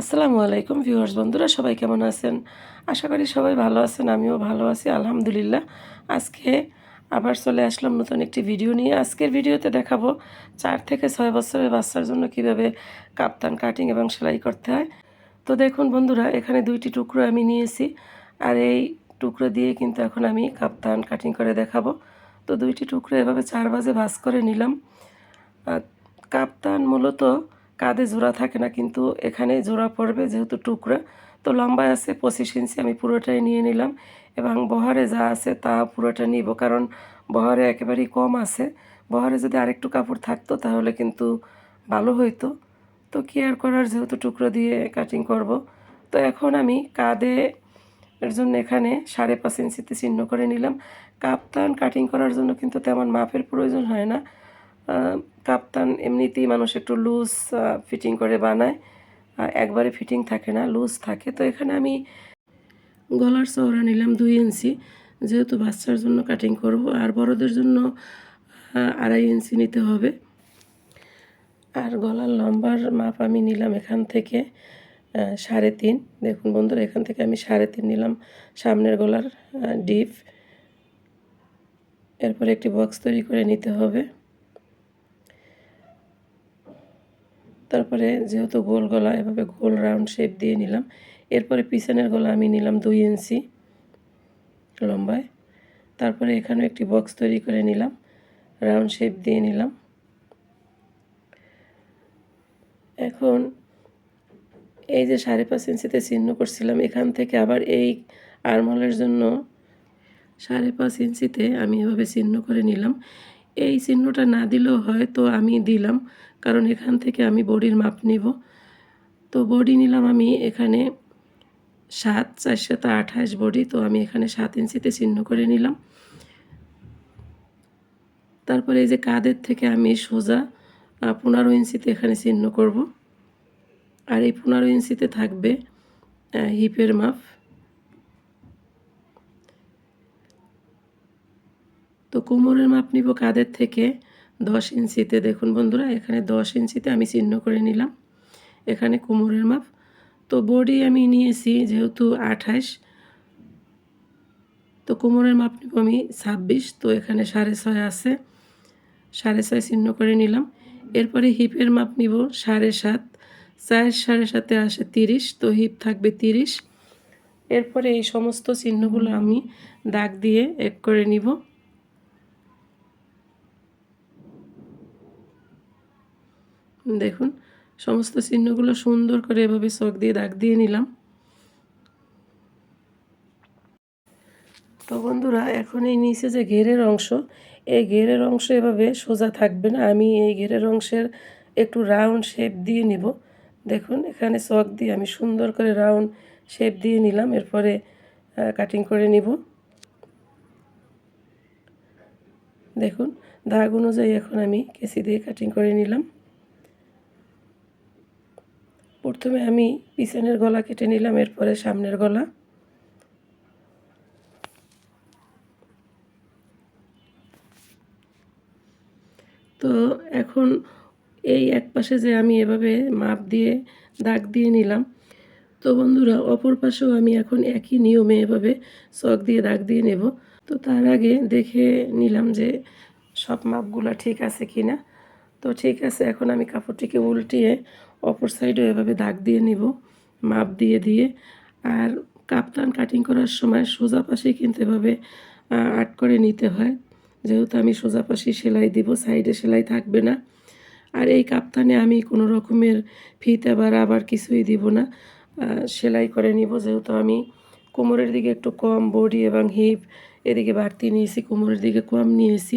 আসসালামু আলাইকুম ভিউয়ার্স, বন্ধুরা সবাই কেমন আছেন? আশা করি সবাই ভালো আছেন, আমিও ভালো আছি, আলহামদুলিল্লাহ। আজকে আবার চলে আসলাম নতুন একটি ভিডিও নিয়ে। আজকের ভিডিওতে দেখাবো চার থেকে ছয় বছরের বাচ্চার জন্য কীভাবে কাপ্তান, কাটিং এবং সেলাই করতে হয়। তো দেখুন বন্ধুরা, এখানে দুইটি টুকরো আমি নিয়েছি আর এই টুকরো দিয়ে কিন্তু এখন আমি কাপ্তান, কাটিং করে দেখাবো। তো দুইটি টুকরো এভাবে চার বাজে ভাঁজ করে নিলাম। কাপ্তান মূলত কাঁধে জোড়া থাকে না, কিন্তু এখানে জোড়া পড়বে যেহেতু টুকরা। তো লম্বা আছে পঁচিশ ইঞ্চি, আমি পুরোটাই নিয়ে নিলাম। এবং বহরে যা আছে তা পুরোটা নিব, কারণ বহরে একেবারেই কম আছে। বহরে যদি আরেকটু কাপড় থাকতো তাহলে কিন্তু ভালো হইতো। তো কেয়ার করার, যেহেতু টুকরো দিয়ে কাটিং করব। তো এখন আমি কাঁধে এর জন্য এখানে সাড়ে পাঁচ ইঞ্চিতে চিহ্ন করে নিলাম। কাপ্তান কাটিং করার জন্য কিন্তু তেমন মাপের প্রয়োজন হয় না। কাপ্তান এমনিতেই মানুষ একটু লুজ ফিটিং করে বানায়। একবারে ফিটিং থাকে না লুজ থাকে। তো এখানে আমি গলার চওড়া নিলাম দুই ইঞ্চি। যেহেতু বাচ্চার জন্য কাটিং করব, আর বড়দের জন্য আড়াই ইঞ্চি নিতে হবে। আর গলার লম্বার মাপ আমি নিলাম এখান থেকে সাড়ে তিন। দেখুন বন্ধুরা, এখান থেকে আমি সাড়ে তিন নিলাম সামনের গলার ডিপ। এরপরে একটি বক্স তৈরি করে নিতে হবে। তারপরে যেহেতু গোল গলা, এভাবে গোল রাউন্ড শেপ দিয়ে নিলাম। এরপরে পিছনের গলা আমি নিলাম দুই ইঞ্চি লম্বায়। তারপরে এখানে একটি বক্স তৈরি করে নিলাম, রাউন্ড শেপ দিয়ে নিলাম। এখন এই যে সাড়ে পাঁচ ইঞ্চিতে চিহ্ন করছিলাম, এখান থেকে আবার এই আর্মহলের জন্য সাড়ে পাঁচ ইঞ্চিতে আমি এভাবে চিহ্ন করে নিলাম। এই চিহ্নটা না দিলেও হয় তো আমি দিলাম কারণ এখান থেকে আমি বডির মাপ নিব। তো বডি নিলাম আমি এখানে সাত চারশত আঠাশ বডি, তো আমি এখানে সাত ইঞ্চিতে চিহ্ন করে নিলাম। তারপরে এই যে কাদের থেকে আমি সোজা পনেরো ইঞ্চিতে এখানে চিহ্ন করব। আর এই পনেরো ইঞ্চিতে থাকবে হিপের মাপ। তো কোমরের মাপ নিব কাদের থেকে। দশ ইঞ্চিতে দেখুন বন্ধুরা, এখানে দশ ইঞ্চিতে আমি চিহ্ন করে নিলাম। এখানে কোমরের মাপ। তো বডি আমি নিয়েছি যেহেতু আঠাশ, তো কোমরের মাপ নিব আমি ছাব্বিশ, তো এখানে সাড়ে ছয় আছে। সাড়ে ছয় চিহ্ন করে নিলাম। এরপরে হিপের মাপ নিব সাড়ে সাত, চার সাড়ে সাতে আসে তিরিশ, তো হিপ থাকবে তিরিশ। এরপরে এই সমস্ত চিহ্নগুলো আমি দাগ দিয়ে এক করে নিব। দেখুন, সমস্ত চিহ্নগুলো সুন্দর করে এভাবে চোখ দিয়ে দাগ দিয়ে নিলাম। তো বন্ধুরা, এখন এই নিচে যে ঘেরের অংশ, এই ঘেরের অংশ এভাবে সোজা থাকবে না। আমি এই ঘেরের অংশের একটু রাউন্ড শেপ দিয়ে নিব। দেখুন, এখানে চক দিয়ে আমি সুন্দর করে রাউন্ড শেপ দিয়ে নিলাম। এরপরে কাটিং করে নিব। দেখুন, দাগ অনুযায়ী এখন আমি কেসি দিয়ে কাটিং করে নিলাম। প্রথমে আমি পিছনের গলা কেটে নিলাম, এরপরে সামনের গলা। তো এখন এই এক পাশে যে আমি এভাবে মাপ দিয়ে, দাগ দিয়ে নিলাম। তো বন্ধুরা, অপর পাশেও আমি এখন একই নিয়মে এভাবে চক দিয়ে দাগ দিয়ে নেব। তো তার আগে দেখে নিলাম যে সব মাপগুলো ঠিক আছে কি না তো ঠিক আছে, এখন আমি কাপড়টিকে উল্টিয়ে অপর সাইডও এভাবে দাগ দিয়ে নিব, মাপ দিয়ে দিয়ে। আর কাপ্তান কাটিং করার সময় সোজা পাশেই কিন্তু এভাবে আট করে নিতে হয়। যেহেতু আমি সোজা পাশেই সেলাই দিব, সাইডে সেলাই থাকবে না। আর এই কাপ্তানে আমি কোনো রকমের ফিতে বা রাবার কিছুই দিব না। সেলাই করে নিব, যেহেতু আমি কোমরের দিকে একটু কম বডি এবং হিপ এদিকে বাড়তি নিয়েছি, কোমরের দিকে কম নিয়েছি।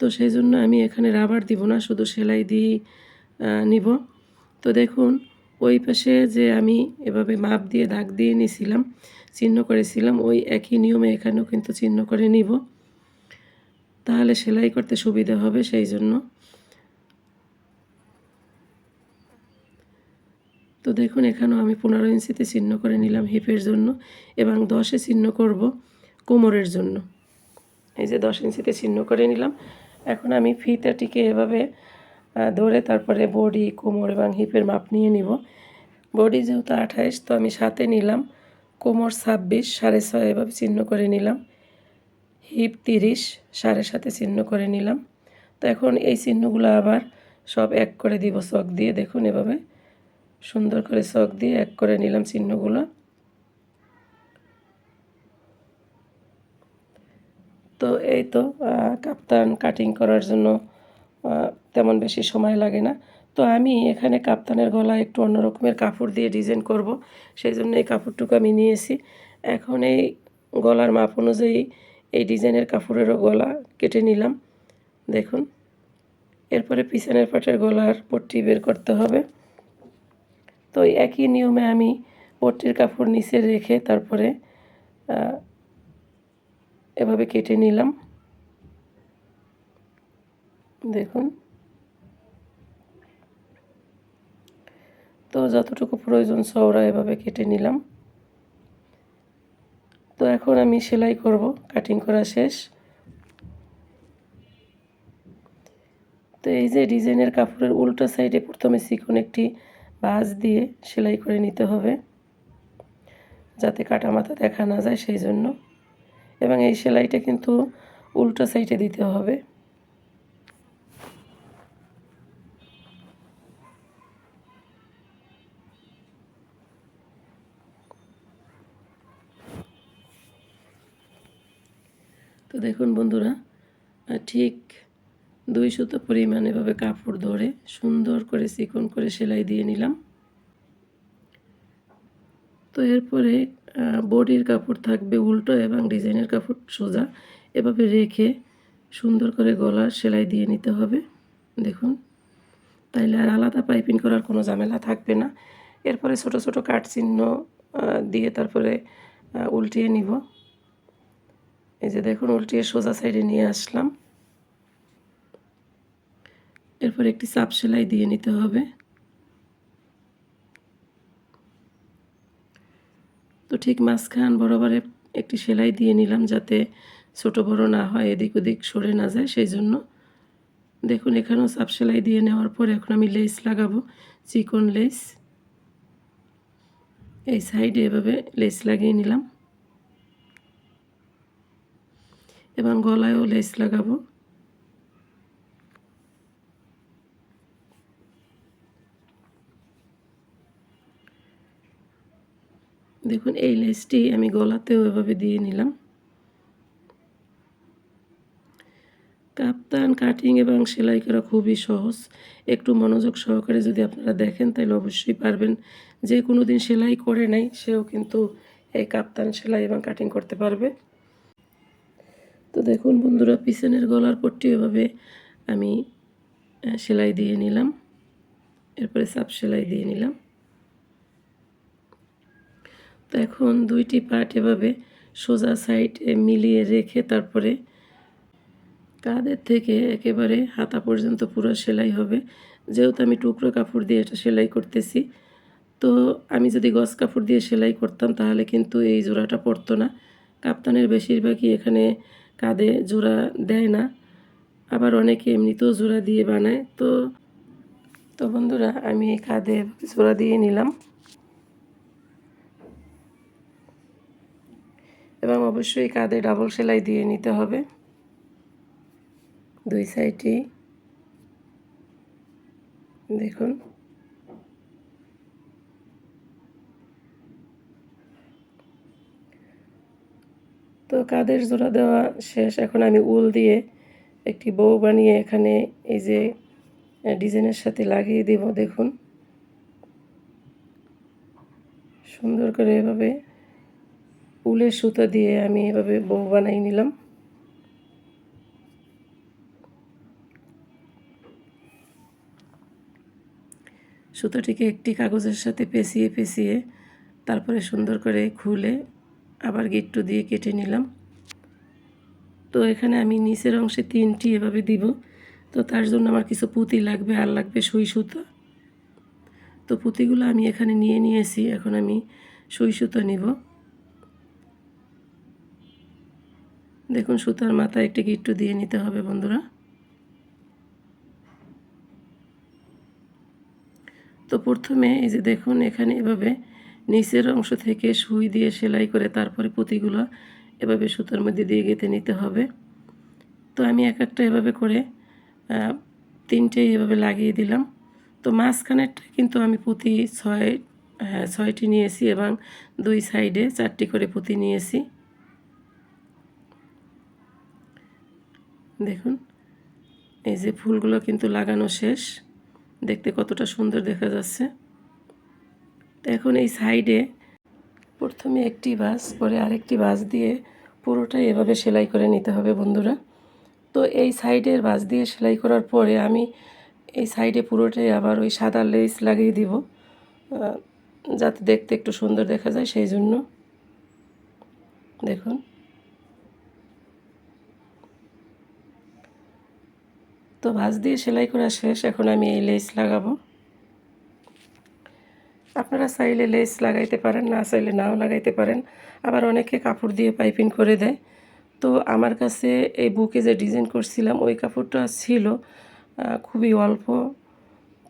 তো সেই জন্য আমি এখানে রাবার দিব না, শুধু সেলাই দিয়েই নিব। তো দেখুন, ওই পাশে যে আমি এভাবে মাপ দিয়ে দাগ দিয়ে নিয়েছিলাম, চিহ্ন করেছিলাম, ওই একই নিয়মে এখানেও কিন্তু চিহ্ন করে নিব। তাহলে সেলাই করতে সুবিধা হবে সেই জন্য। তো দেখুন, এখানেও আমি পনেরো ইঞ্চিতে চিহ্ন করে নিলাম হিপের জন্য এবং দশে চিহ্ন করব কোমরের জন্য। এই যে দশ ইঞ্চিতে চিহ্ন করে নিলাম। এখন আমি ফিতাটিকে এভাবে ধরে তারপরে বডি কোমর এবং হিপের মাপ নিয়ে নিব। বডি যেহেতু আঠাইশ, তো আমি সাথে নিলাম। কোমর ছাব্বিশ, সাড়ে ছয় এভাবে চিহ্ন করে নিলাম। হিপ তিরিশ, সাড়ে সাথে চিহ্ন করে নিলাম। তো এখন এই চিহ্নগুলো আবার সব এক করে দিব চক দিয়ে। দেখুন এভাবে সুন্দর করে চক দিয়ে এক করে নিলাম চিহ্নগুলো তো এই তো কাপ্তান কাটিং করার জন্য তেমন বেশি সময় লাগে না। তো আমি এখানে কাপ্তানের গলা একটু অন্য রকমের কাপড় দিয়ে ডিজাইন করব। সেই জন্য এই কাপড়টুকু আমি নিয়েছি। এখন এই গলার মাপ অনুযায়ী এই ডিজাইনের কাপড়েরও গলা কেটে নিলাম। দেখুন, এরপরে পিছনের পাটের গলার পট্টি বের করতে হবে। তো একই নিয়মে আমি পট্টির কাপড় নিচে রেখে তারপরে এভাবে কেটে নিলাম। দেখুন। তো যতটুকু প্রয়োজন সৌরা এভাবে কেটে নিলাম। তো এখন আমি সেলাই করব কাটিং করা শেষ। তো এই যে ডিজাইনের কাপড়ের উল্টো সাইডে প্রথমে চিকন একটি বাজ দিয়ে সেলাই করে নিতে হবে, যাতে কাটা মাথা দেখা না যায় সেই জন্য। এবং এই সেলাইটা কিন্তু উল্টো সাইডে দিতে হবে। তো দেখুন বন্ধুরা ঠিক দুই সুতো পরিমাণ এভাবে কাপড় ধরে সুন্দর করে চিকন করে সেলাই দিয়ে নিলাম। তো এরপরে বডির কাপড় থাকবে উল্টো এবং ডিজাইনের কাপড় সোজা। এভাবে রেখে সুন্দর করে গলার সেলাই দিয়ে নিতে হবে। দেখুন, তাইলে আর আলাদা পাইপিং করার কোনো ঝামেলা থাকবে না। এরপরে ছোট ছোট কাট চিহ্ন দিয়ে তারপরে উল্টিয়ে নিব। এই যে দেখুন, উল্টিয়ে সোজা সাইডে নিয়ে আসলাম। এরপর একটি চাপ সেলাই দিয়ে নিতে হবে। তো ঠিক মাঝখান বরাবরে একটি সেলাই দিয়ে নিলাম যাতে ছোট বড় না হয়, এদিক ওদিক সরে না যায়, সেই জন্য। দেখুন, এখানেও চাপ সেলাই দিয়ে নেওয়ার পর এখন আমি লেস লাগাবো, চিকন লেস এই সাইডে এভাবে লেস লাগিয়ে নিলাম। এবং গলায়ও লেস লাগাবো। দেখুন, এই লেসটি আমি গলাতেও এভাবে দিয়ে নিলাম। কাপ্তান, কাটিং এবং সেলাই করা খুবই সহজ। একটু মনোযোগ সহকারে যদি আপনারা দেখেন, তাহলে অবশ্যই পারবেন। যে কোনো দিন সেলাই করে নাই, সেও কিন্তু এই কাপ্তান সেলাই এবং কাটিং করতে পারবে। তো দেখুন বন্ধুরা, পিছনের গলার পট্টি এভাবে আমি সেলাই দিয়ে নিলাম। এরপরে সাপ সেলাই দিয়ে নিলাম। তো এখন দুইটি পার্ট এভাবে সোজা সাইডে মিলিয়ে রেখে তারপরে কাঁধের থেকে একেবারে হাতা পর্যন্ত পুরো সেলাই হবে। যেহেতু আমি টুকরো কাপড় দিয়ে এটা সেলাই করতেছি, তো আমি যদি গস কাপড় দিয়ে সেলাই করতাম তাহলে কিন্তু এই জোড়াটা পড়তো না। কাপ্তানের বেশিরভাগই এখানে কাঁধে জোড়া দেয় না। আবার অনেকে এমনিতেও জোড়া দিয়ে বানায়। তো তো বন্ধুরা, আমি এই কাঁধে জোড়া দিয়ে নিলাম। এবং অবশ্যই কাঁধে ডাবল সেলাই দিয়ে নিতে হবে। দুই সাইডে দেখুন। তো কাদের জোড়া দেওয়া শেষ? এখন আমি উল দিয়ে একটি বউ বানিয়ে এখানে এই যে ডিজাইনের সাথে লাগিয়ে দেব, দেখুন। সুন্দর করে এভাবে উলের সুতো দিয়ে আমি এভাবে বউ বানাই নিলাম। সুতোটিকে একটি কাগজের সাথে পেঁচিয়ে পেঁচিয়ে তারপরে সুন্দর করে খুলে আবার গিট্টু দিয়ে কেটে নিলাম। তো এখানে আমি নিচের অংশে তিনটি এভাবে দিব। তো তার জন্য আমার কিছু পুঁতি লাগবে আর লাগবে সুই সুতো। তো পুঁতিগুলো আমি এখানে নিয়ে নিয়েছি, এখন আমি সুই সুতো নিব। দেখুন, সুতার মাথায় একটি গিট্টু দিয়ে নিতে হবে বন্ধুরা। তো প্রথমে এই যে দেখুন, এখানে এভাবে নিচের অংশ থেকে সুই দিয়ে সেলাই করে তারপরে পুঁতিগুলো এভাবে সুতার মধ্যে দিয়ে গেঁথে নিতে হবে। তো আমি এক একটা এভাবে করে তিনটেই এভাবে লাগিয়ে দিলাম। তো মাঝখানেরটা কিন্তু আমি পুঁতি ছয় হ্যাঁ ছয়টি নিয়েছি এবং দুই সাইডে চারটি করে পুঁতি নিয়েছি। দেখুন, এই যে ফুলগুলো কিন্তু লাগানো শেষ। দেখতে কতটা সুন্দর দেখা যাচ্ছে। তো এখন এই সাইডে প্রথমে একটি বাস, পরে আরেকটি বাস দিয়ে পুরোটাই এভাবে সেলাই করে নিতে হবে বন্ধুরা। তো এই সাইডের বাস দিয়ে সেলাই করার পরে আমি এই সাইডে পুরোটাই আবার ওই সাদা লেস লাগিয়ে দিব যাতে দেখতে একটু সুন্দর দেখা যায় সেই জন্য। দেখুন। তো ভাঁজ দিয়ে সেলাই করা শেষ, এখন আমি এই লেস লাগাবো। আপনারা চাইলে লেস লাগাইতে পারেন, না চাইলে নাও লাগাইতে পারেন। আবার অনেকে কাপড় দিয়ে পাইপিং করে দেয়। তো আমার কাছে এই বুকে যে ডিজাইন করছিলাম, ওই কাপড়টা ছিল খুবই অল্প।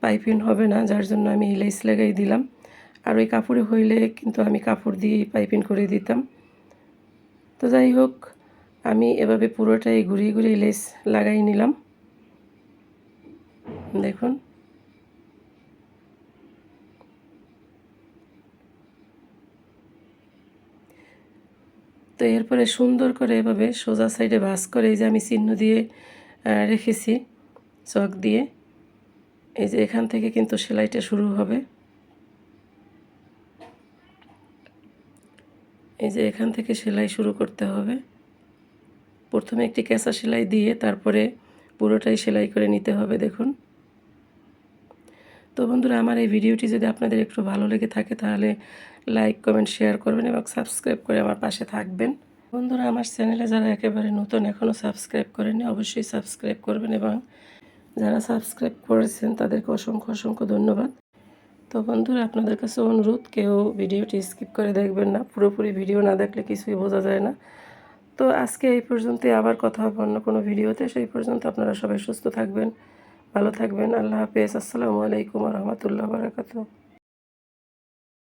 পাইপিং হবে না, যার জন্য আমি লেস লাগাই দিলাম। আর ওই কাপড়ে হইলে কিন্তু আমি কাপড় দিয়ে পাইপিং করে দিতাম। তো যাই হোক, আমি এভাবে পুরোটাই ঘুরিয়ে ঘুরিয়ে লেস লাগাই নিলাম। দেখুন। তো এরপরে সুন্দর করে এভাবে সোজা সাইডে ভাঁজ করে এই যে আমি চিহ্ন দিয়ে রেখেছি, চক দিয়ে। এই যে এখান থেকে কিন্তু সেলাইটা শুরু হবে। এই যে এখান থেকে সেলাই শুরু করতে হবে। প্রথমে একটি কেঁচা সেলাই দিয়ে তারপরে পুরোটাই সেলাই করে নিতে হবে, দেখুন। তো বন্ধুরা, আমার এই ভিডিওটি যদি আপনাদের একটু ভালো লেগে থাকে, তাহলে লাইক কমেন্ট শেয়ার করবেন এবং সাবস্ক্রাইব করে আমার পাশে থাকবেন। বন্ধুরা, আমার চ্যানেলে যারা একেবারে নতুন এখনও সাবস্ক্রাইব করেনি অবশ্যই সাবস্ক্রাইব করবেন এবং যারা সাবস্ক্রাইব করেছেন, তাদেরকে অসংখ্য অসংখ্য ধন্যবাদ। তো বন্ধুরা, আপনাদের কাছে অনুরোধ, কেউ ভিডিওটি স্কিপ করে দেখবেন না, পুরোপুরি ভিডিও না দেখলে কিছুই বোঝা যায় না। তো আজকে এই পর্যন্তই, আবার কথা হবে অন্য কোনো ভিডিওতে, সেই পর্যন্ত আপনারা সবাই সুস্থ থাকবেন। ভালো থাকবেন আল্লাহ হাফেজ। আসসালামু আলাইকুম রহমতুল্লাহ বারাকাতু